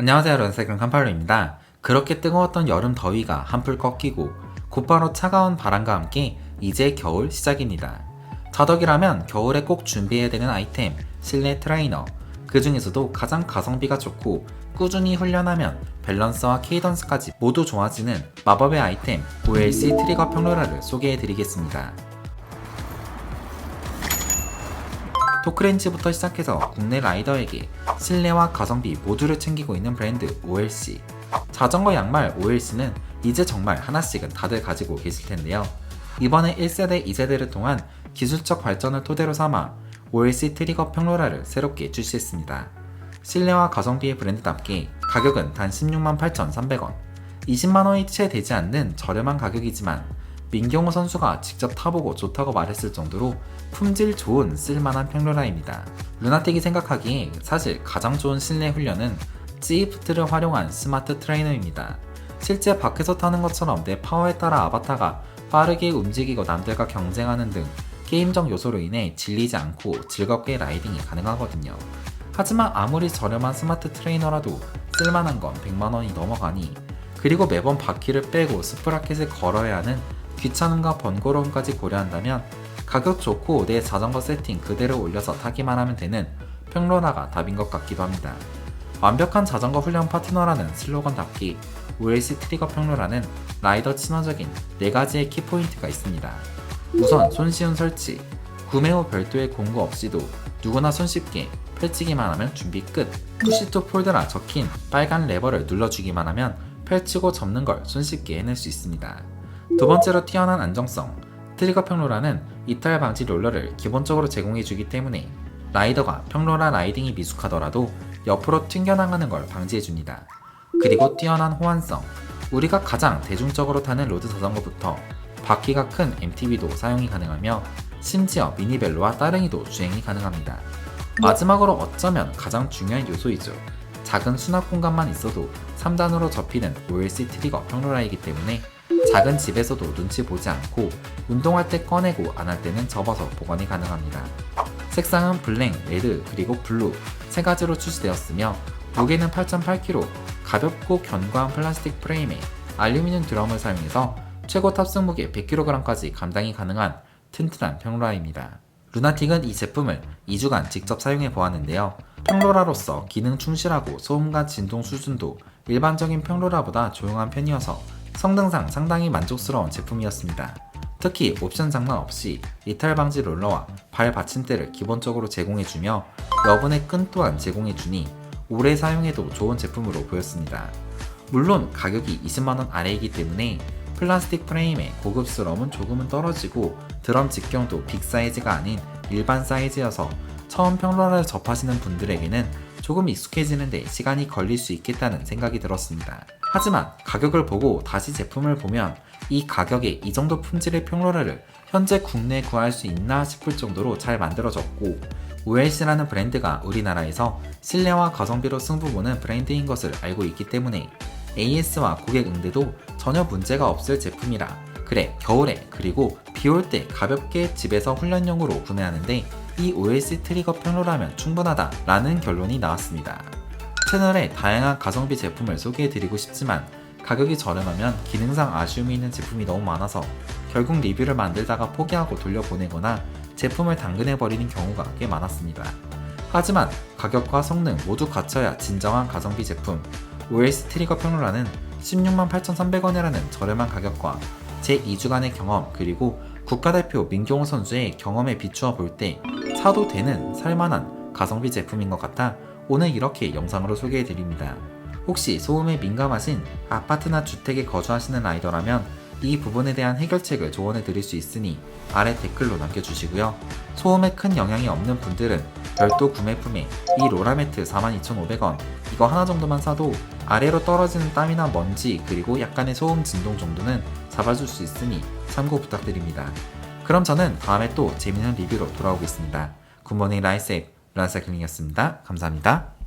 안녕하세요 런세근 칸팔로입니다. 그렇게 뜨거웠던 여름 더위가 한풀 꺾이고 곧바로 차가운 바람과 함께 이제 겨울 시작입니다. 자덕이라면 겨울에 꼭 준비해야 되는 아이템 실내 트레이너 그 중에서도 가장 가성비가 좋고 꾸준히 훈련하면 밸런스와 케이던스까지 모두 좋아지는 마법의 아이템 OLC 트리거 평로라를 소개해 드리겠습니다. 토크렌치부터 시작해서 국내 라이더에게 실내와 가성비 모두를 챙기고 있는 브랜드 OLC. 자전거 양말 OLC는 이제 정말 하나씩은 다들 가지고 계실 텐데요. 이번에 1세대, 2세대를 통한 기술적 발전을 토대로 삼아 OLC 트리거 평로라를 새롭게 출시했습니다. 실내와 가성비의 브랜드답게 가격은 단 16만 8,300원. 20만원이 채 되지 않는 저렴한 가격이지만 민경호 선수가 직접 타보고 좋다고 말했을 정도로 품질 좋은 쓸만한 평로라입니다. 루나틱이 생각하기에 사실 가장 좋은 실내 훈련은 지프트를 활용한 스마트 트레이너입니다. 실제 밖에서 타는 것처럼 내 파워에 따라 아바타가 빠르게 움직이고 남들과 경쟁하는 등 게임적 요소로 인해 질리지 않고 즐겁게 라이딩이 가능하거든요. 하지만 아무리 저렴한 스마트 트레이너라도 쓸만한 건 100만원이 넘어가니 그리고 매번 바퀴를 빼고 스프라켓을 걸어야 하는 귀찮음과 번거로움까지 고려한다면 가격 좋고 내 자전거 세팅 그대로 올려서 타기만 하면 되는 평로라가 답인 것 같기도 합니다. 완벽한 자전거 훈련 파트너라는 슬로건답게 OLC 트리거 평로라는 라이더 친화적인 4가지의 키포인트가 있습니다. 우선 손쉬운 설치, 구매 후 별도의 공구 없이도 누구나 손쉽게 펼치기만 하면 준비 끝. 푸시 투 폴드라 적힌 빨간 레버를 눌러주기만 하면 펼치고 접는 걸 손쉽게 해낼 수 있습니다. 두 번째로 뛰어난 안정성. 트리거 평로라는 이탈 방지 롤러를 기본적으로 제공해주기 때문에 라이더가 평로라 라이딩이 미숙하더라도 옆으로 튕겨나가는 걸 방지해줍니다. 그리고 뛰어난 호환성. 우리가 가장 대중적으로 타는 로드 자전거부터 바퀴가 큰 MTB도 사용이 가능하며 심지어 미니벨로와 따릉이도 주행이 가능합니다. 마지막으로 어쩌면 가장 중요한 요소이죠. 작은 수납 공간만 있어도 3단으로 접히는 OLC 트리거 평로라이기 때문에 작은 집에서도 눈치 보지 않고 운동할 때 꺼내고 안 할 때는 접어서 보관이 가능합니다. 색상은 블랙, 레드, 그리고 블루 세 가지로 출시되었으며 무게는 8.8kg, 가볍고 견고한 플라스틱 프레임에 알루미늄 드럼을 사용해서 최고 탑승 무게 100kg까지 감당이 가능한 튼튼한 평로라입니다. 루나틱은 이 제품을 2주간 직접 사용해 보았는데요. 평로라로서 기능 충실하고 소음과 진동 수준도 일반적인 평로라보다 조용한 편이어서 성능상 상당히 만족스러운 제품이었습니다. 특히 옵션 장난 없이 이탈 방지 롤러와 발 받침대를 기본적으로 제공해주며 여분의 끈 또한 제공해주니 오래 사용해도 좋은 제품으로 보였습니다. 물론 가격이 20만원 아래이기 때문에 플라스틱 프레임의 고급스러움은 조금은 떨어지고 드럼 직경도 빅 사이즈가 아닌 일반 사이즈여서 처음 평론을 접하시는 분들에게는 조금 익숙해지는데 시간이 걸릴 수 있겠다는 생각이 들었습니다. 하지만 가격을 보고 다시 제품을 보면 이 가격에 이 정도 품질의 평로라를 현재 국내에 구할 수 있나 싶을 정도로 잘 만들어졌고 OLC라는 브랜드가 우리나라에서 실내와 가성비로 승부 보는 브랜드인 것을 알고 있기 때문에 AS와 고객 응대도 전혀 문제가 없을 제품이라 그래 겨울에 그리고 비 올 때 가볍게 집에서 훈련용으로 구매하는데 이 OLC 트리거 평로라면 충분하다 라는 결론이 나왔습니다. 채널에 다양한 가성비 제품을 소개해드리고 싶지만 가격이 저렴하면 기능상 아쉬움이 있는 제품이 너무 많아서 결국 리뷰를 만들다가 포기하고 돌려보내거나 제품을 당근해버리는 경우가 꽤 많았습니다. 하지만 가격과 성능 모두 갖춰야 진정한 가성비 제품 OS 트리거 평로라는 16만 8,300원이라는 저렴한 가격과 제 2주간의 경험 그리고 국가대표 민경호 선수의 경험에 비추어 볼 때 사도 되는 살만한 가성비 제품인 것 같아 오늘 이렇게 영상으로 소개해 드립니다. 혹시 소음에 민감하신 아파트나 주택에 거주하시는 라이더라면 이 부분에 대한 해결책을 조언해 드릴 수 있으니 아래 댓글로 남겨주시고요. 소음에 큰 영향이 없는 분들은 별도 구매품에 이 로라매트 42,500원 이거 하나 정도만 사도 아래로 떨어지는 땀이나 먼지 그리고 약간의 소음 진동 정도는 잡아줄 수 있으니 참고 부탁드립니다. 그럼 저는 다음에 또 재밌는 리뷰로 돌아오겠습니다. 굿모닝 라이셉 란사클링이었습니다. 감사합니다.